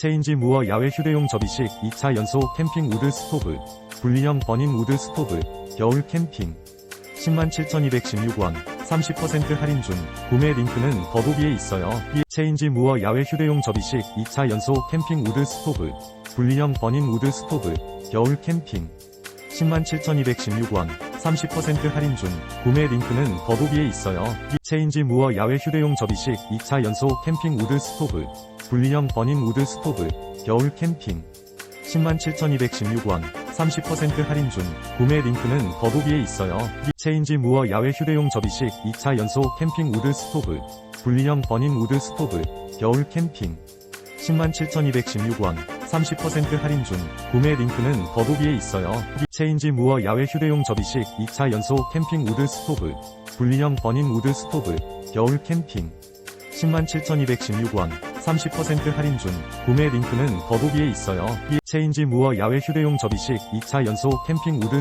체인지 무어 야외 휴대용 접이식 2차 연소 캠핑 우드 스토브 분리형 버닝 우드 스토브 겨울 캠핑 107,216원 30% 할인 중 구매 링크는 더보기에 있어요. 이 체인지 무어 야외 휴대용 접이식 2차 연소 캠핑 우드 스토브 분리형 버닝 우드 스토브 겨울 캠핑 107,216원 30% 할인 중 구매 링크는 더보기에 있어요. 이 체인지 무어 야외 휴대용 접이식 2차 연소 캠핑 우드 스토브 분리형 버닝 우드 스토브 겨울 캠핑 107,216원 30% 할인 중 구매 링크는 더보기에 있어요. 이 체인지 무어 야외 휴대용 접이식 2차 연소 캠핑 우드 스토브 분리형 버닝 우드 스토브 겨울 캠핑 107,216원 30% 할인 중 구매 링크는 더보기에 있어요. 이 체인지 무어 야외 휴대용 접이식 2차 연소 캠핑 우드 스토브 분리형 버닝 우드 스토브 겨울 캠핑 107,216원 30% 할인 중 구매 링크는 더보기에 있어요. 이 체인지 무어 야외 휴대용 접이식 2차 연소 캠핑 우드